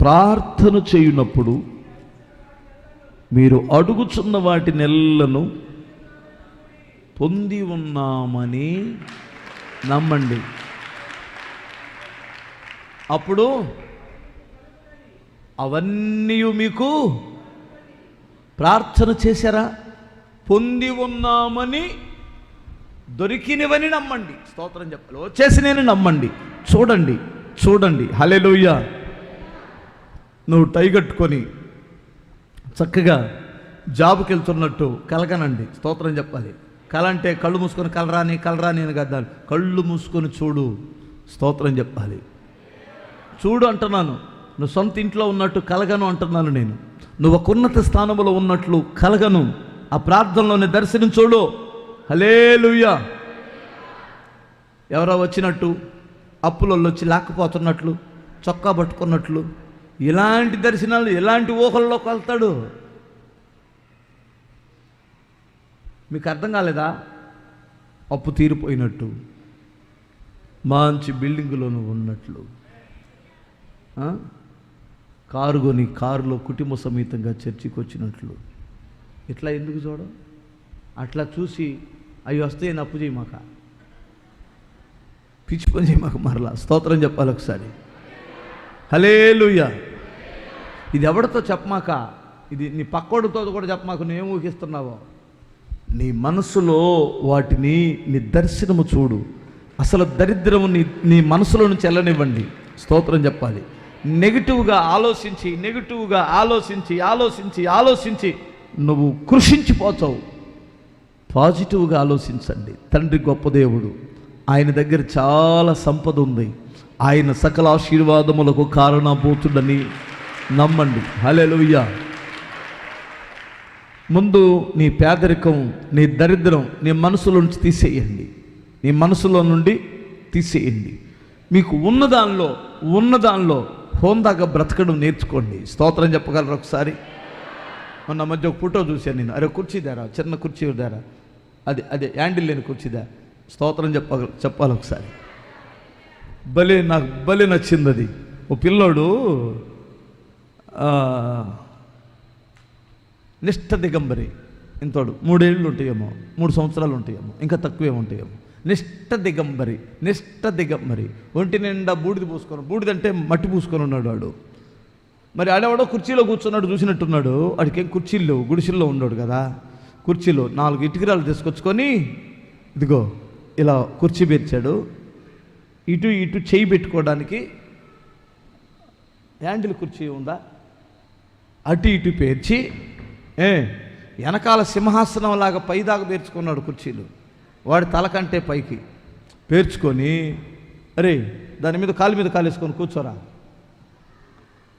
ప్రార్థన చేయునప్పుడు మీరు అడుగుచున్న వాటి నెలలను పొంది ఉన్నామని నమ్మండి. అప్పుడు అవన్నీ మీకు ప్రార్థన చేశారా? పొంది ఉన్నామని దొరికినవని నమ్మండి. స్తోత్రం చెప్పాలి. వచ్చేసి నేను నమ్మండి. చూడండి చూడండి. హలెలుయ్య నువ్వు టై కట్టుకొని చక్కగా జాబుకి వెళ్తున్నట్టు కలగనండి. స్తోత్రం చెప్పాలి. కల అంటే కళ్ళు మూసుకొని కలరాని కలరాని అని కదా. కళ్ళు మూసుకొని చూడు. స్తోత్రం చెప్పాలి. చూడు అంటున్నాను. నువ్వు సొంత ఇంట్లో ఉన్నట్టు కలగను అంటున్నాను నేను. నువ్వు ఒక ఉన్నత స్థానంలో ఉన్నట్లు కలగను. ఆ ప్రార్థనలోని దర్శనం చూడు. హలేలుయ్యా ఎవరో వచ్చినట్టు అప్పులలో వచ్చి లాక్కపోతున్నట్లు చొక్కా పట్టుకున్నట్లు ఇలాంటి దర్శనాలు ఎలాంటి ఊహల్లోకి వెళ్తాడు. మీకు అర్థం కాలేదా? అప్పు తీరిపోయినట్టు మంచి బిల్డింగ్లోనూ ఉన్నట్లు. కారు కొని కారులో కుటుంబ సమేతంగా చర్చికి వచ్చినట్లు. ఇట్లా ఎందుకు చూడ? అట్లా చూసి అవి వస్తే నేను అప్పు చేయమాక. పిచ్చి పని చేయమాక మరలా. స్తోత్రం చెప్పాలి ఒకసారి. హలేలుయ్య ఇది ఎవరితో చెప్పమాక? ఇది నీ పక్కోడితో కూడా చెప్పమాక నువ్వేం ఊహిస్తున్నావో? నీ మనసులో వాటిని నీ దర్శనము చూడు. అసలు దరిద్రము నీ నీ మనసులో నుంచి వెళ్ళనివ్వండి. స్తోత్రం చెప్పాలి. నెగిటివ్గా ఆలోచించి నెగిటివ్గా ఆలోచించి ఆలోచించి ఆలోచించి నువ్వు కృషించిపోతావు. పాజిటివ్గా ఆలోచించండి. తండ్రి గొప్ప దేవుడు. ఆయన దగ్గర చాలా సంపద ఉంది. ఆయన సకల ఆశీర్వాదములకు కారణభూతుడని నమ్మండి. హల్లెలూయా. ముందు నీ పేదరికం నీ దరిద్రం నీ మనసులో నుంచి తీసేయండి. నీ మనసులో నుండి తీసేయండి. మీకు ఉన్నదానిలో ఉన్నదానిలో హోందాగా బ్రతకడం నేర్చుకోండి. స్తోత్రం చెప్పగలరు ఒకసారి? మొన్న మధ్య ఒక ఫోటో చూశాను నేను. అరే కుర్చీ దారా? చిన్న కుర్చీ దారా? అది అదే హ్యాండిల్ లేని కుర్చీదా స్తోత్రం చెప్ప చెప్పాలి ఒకసారి. భలే నాకు భలే నచ్చింది అది. ఓ పిల్లోడు నిష్ట దిగంబరి ఇంతోడు. మూడేళ్ళు ఉంటాయేమో మూడు సంవత్సరాలు ఉంటాయేమో ఇంకా తక్కువే ఉంటాయేమో నిష్ట దిగంబరి నిష్ట దిగంబరి. ఒంటి నిండా బూడిద పూసుకొని బూడిదంటే మట్టి పూసుకొని ఉన్నాడు వాడు. మరి ఆడేవాడో కుర్చీలో కూర్చున్నాడు చూసినట్టున్నాడు. వాడికేం కుర్చీలు గుడిసెల్లో ఉన్నాడు కదా. కుర్చీలో నాలుగు ఇటుకరాలు తీసుకొచ్చుకొని ఇదిగో ఇలా కుర్చీ పెరిచాడు. ఇటు ఇటు చేయి పెట్టుకోవడానికి హ్యాండిల్ కుర్చీ ఉందా? అటు ఇటు పేర్చి ఏ వెనకాల సింహాసనం లాగా పైదాకా పేర్చుకున్నాడు కుర్చీలు. వాడి తల కంటే పైకి పేర్చుకొని అరే దాని మీద కాలు మీద కాలేసుకొని కూర్చోరా.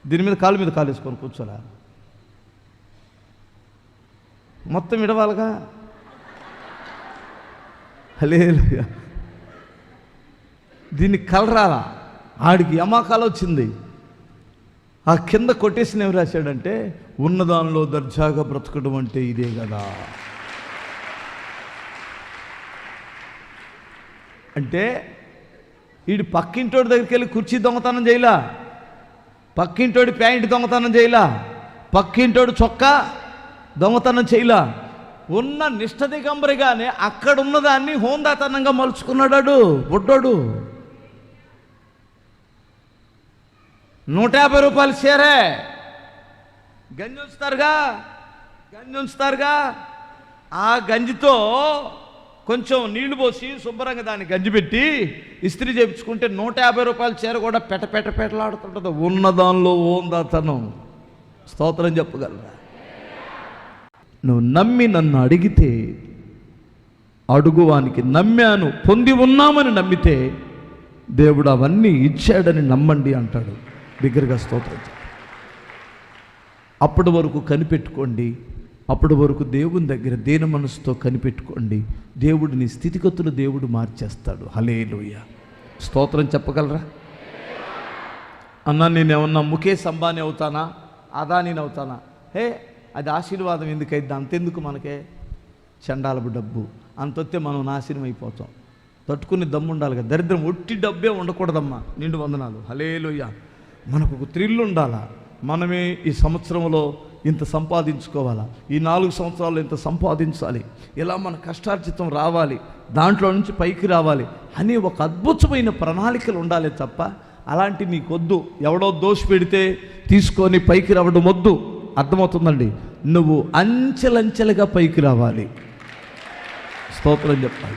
దీని మీద కాలు మీద కాలేసుకొని కూర్చోరా. మొత్తం ఇడవాలిగా హల్లెలూయా. దీన్ని కలరాలా ఆడికి యమాకాలు వచ్చింది. ఆ కింద కొటేషన్ ఏమి రాశాడంటే ఉన్నదానిలో దర్జాగా బ్రతకడం అంటే ఇదే కదా. అంటే వీడు పక్కింటోడి దగ్గరికి వెళ్ళి కుర్చీ దొంగతనం చేయలా? పక్కింటోడి ప్యాంట్ దొంగతనం చేయలా? పక్కింటోడు చొక్కా దొంగతనం చేయలా? ఉన్న నిష్ట దిగంబరిగానే అక్కడ ఉన్నదాన్ని హోందాతనంగా మలుచుకున్నాడు బుడ్డోడు. నూట యాభై రూపాయలు షేరే. గంజి ఉంచుతారుగా గంజి ఉంచుతారుగా ఆ గంజితో కొంచెం నీళ్ళు పోసి శుభ్రంగా దాన్ని గంజి పెట్టి ఇస్త్రీ చేయించుకుంటే నూట యాభై రూపాయల చీర కూడా పెట పెట పెటలాడుతుంటుంది. ఉన్నదానిలో ఓందాతనం స్తోత్రం చెప్పగలరా? నువ్వు నమ్మి నన్ను అడిగితే అడుగువానికి నమ్మాను పొంది ఉన్నామని నమ్మితే దేవుడు అవన్నీ ఇచ్చాడని నమ్మండి అంటాడు. బిగ్గరగా స్తోత్రం. అప్పటి వరకు కనిపెట్టుకోండి. అప్పటి వరకు దేవుని దగ్గర దేని మనసుతో కనిపెట్టుకోండి. దేవుడు నీ స్థితిగతులు దేవుడు మార్చేస్తాడు. హలేలుయ స్తోత్రం చెప్పగలరా? అన్నా నేనేమన్నా ముఖేష్ అంబానీ అవుతానా? అదానీని అవుతానా? హే అది ఆశీర్వాదం ఎందుకైద్ది? అంతెందుకు మనకే? చండాలపు డబ్బు. అంతొత్తే మనం నాశనం అయిపోతాం. తట్టుకునే దమ్ము ఉండాలి కదా దరిద్రం ఒట్టి డబ్బే ఉండకూడదమ్మా. నిండు వందనాలు. హలేలుయ్యా మనకు ఒక థ్రిల్ ఉండాలా? మనమే ఈ సంవత్సరంలో ఇంత సంపాదించుకోవాలా? ఈ నాలుగు సంవత్సరాలు ఇంత సంపాదించాలి? ఇలా మన కష్టార్జితం రావాలి? దాంట్లో నుంచి పైకి రావాలి? అని ఒక అద్భుతమైన ప్రణాళికలు ఉండాలి తప్ప అలాంటి నీకొద్దు. ఎవడో దోష పెడితే తీసుకొని పైకి రావడం వద్దు. అర్థమవుతుందండి? నువ్వు అంచెలంచెలుగా పైకి రావాలి. స్తోత్రం చెప్పాలి.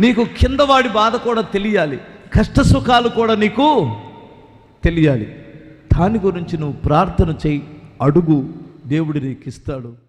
నీకు కిందవాడి బాధ కూడా తెలియాలి. కష్ట సుఖాలు కూడా నీకు తెలియాలి. దాని గురించి నువ్వు ప్రార్థన చేయి. అడుగు దేవుడి నీకు ఇస్తాడు.